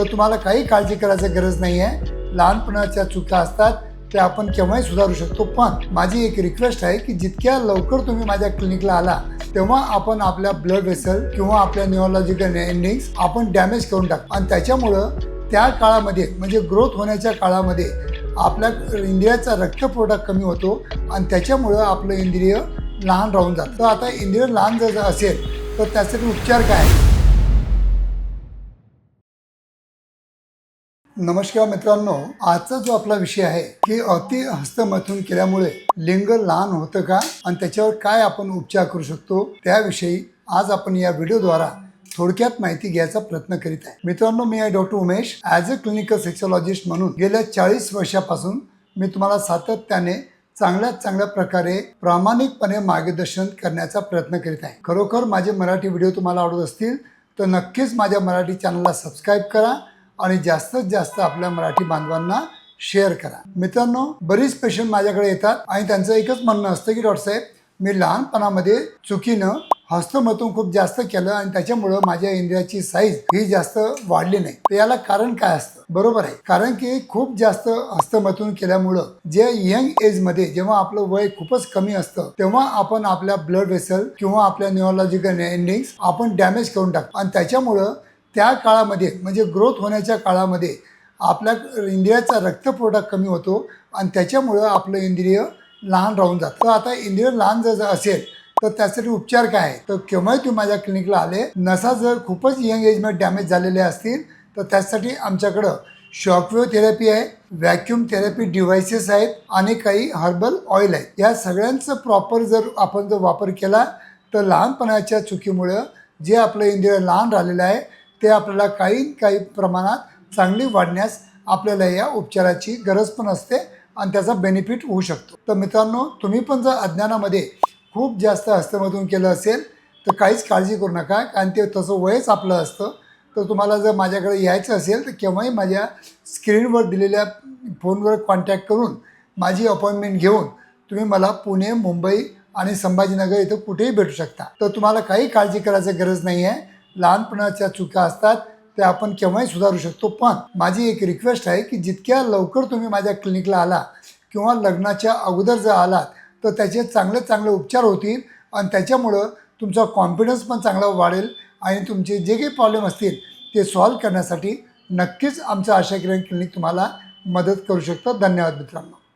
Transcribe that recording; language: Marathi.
तर तुम्हाला काही काळजी करायची गरज नाही आहे लहानपणाच्या चुका असतात त्या आपण केव्हाही सुधारू शकतो. पण माझी एक रिक्वेस्ट आहे की जितक्या लवकर तुम्ही माझ्या क्लिनिकला आला तेव्हा आपण आपल्या ब्लड वेसल किंवा आपल्या न्यूरोलॉजिकल एंडिंग्स आपण डॅमेज करून टाकतो आणि त्याच्यामुळं त्या काळामध्ये म्हणजे ग्रोथ होण्याच्या काळामध्ये आपल्या इंद्रियाचा रक्तपुरवठा कमी होतो आणि त्याच्यामुळं आपलं इंद्रिय लहान राहून जातं. तर आता इंद्रिय लहान जर असेल तर त्यासाठी उपचार काय? नमस्कार मित्रांनो आजचा जो आपला विषय आहे की अति हस्तमैथून केल्यामुळे लिंग लहान होतं का? आणि त्याच्यावर काय आपण उपचार करू शकतो? त्याविषयी आज आपण या व्हिडिओद्वारा थोडक्यात माहिती घ्यायचा प्रयत्न करीत आहे. मित्रांनो मी आहे doctor Umesh as a clinical sexologist म्हणून गेल्या चाळीस वर्षापासून मी तुम्हाला सातत्याने चांगल्यात चांगल्या प्रकारे प्रामाणिकपणे मार्गदर्शन करण्याचा प्रयत्न करीत आहे. खरोखर माझे मराठी व्हिडिओ तुम्हाला आवडत असतील तर नक्कीच माझ्या मराठी चॅनलला सबस्क्राईब करा आणि जास्तीत जास्त आपल्या मराठी बांधवांना शेअर करा. मित्रांनो बरीच पेशंट माझ्याकडे येतात आणि त्यांचं एकच म्हणणं असतं की डॉक्टर साहेब मी लहानपणामध्ये चुकीनं हस्तमतून खूप जास्त केलं आणि त्याच्यामुळं माझ्या इंद्रियाची साईज ही जास्त वाढली नाही. तर याला कारण काय असतं? बरोबर आहे. कारण की खूप जास्त हस्तमतून केल्यामुळं जे यंग एजमध्ये जेव्हा आपलं वय खूपच कमी असतं तेव्हा आपण आपल्या ब्लड वेसल किंवा आपल्या न्यूरोलॉजिकल एंडिंग आपण डॅमेज करून टाकतो. आणि त्याच्यामुळं त्या काळामध्ये म्हणजे ग्रोथ होण्याच्या काळामध्ये आपल्या इंद्रियाचा रक्तपुरवठा कमी होतो आणि त्याच्यामुळं आपलं इंद्रिय लहान राहून जातं. तर आता इंद्रिय लहान जर असेल तर त्यासाठी उपचार काय आहे? तर केव्हाही तुम्ही माझ्या क्लिनिकला आले नसा जर खूपच यंग एजमध्ये डॅमेज झालेले असतील तर त्यासाठी आमच्याकडं शॉकवेव्ह थेरपी आहे व्हॅक्युम थेरपी डिव्हायसेस आहेत आणि काही हर्बल ऑइल आहेत. या सगळ्यांचं प्रॉपर जर आपण जर वापर केला तर लहानपणाच्या चुकीमुळं जे आपलं इंद्रिय लहान राहिलेलं आहे ते आपल्याला काही काही प्रमाणात चांगली वाढण्यास आपल्याला या उपचाराची गरज पण असते आणि त्याचा बेनिफिट होऊ शकतो. तर मित्रांनो तुम्ही पण जर अज्ञानामध्ये खूप जास्त हस्तमधून केलं असेल तर काहीच काळजी करू नका कारण ते तसं वयच आपलं असतं. तर तुम्हाला जर माझ्याकडे यायचं असेल तर केव्हाही माझ्या स्क्रीनवर दिलेल्या फोनवर कॉन्टॅक्ट करून माझी अपॉइंटमेंट घेऊन तुम्ही मला पुणे मुंबई आणि संभाजीनगर इथं कुठेही भेटू शकता. तर तुम्हाला काही काळजी करायची गरज नाही आहे लहानपणाच्या चुका असतात त्या आपण केव्हाही सुधारू शकतो. पण माझी एक रिक्वेस्ट आहे की जितक्या लवकर तुम्ही माझ्या क्लिनिकला आला किंवा लग्नाच्या अगोदर जर आलात तर त्याचे चांगले चांगले उपचार होतील आणि त्याच्यामुळं तुमचा कॉन्फिडन्स पण चांगला वाढेल आणि तुमचे जे काही प्रॉब्लेम असतील ते सॉल्व्ह करण्यासाठी नक्कीच आमचं आशा किरण क्लिनिक तुम्हाला मदत करू शकतं. धन्यवाद मित्रांनो.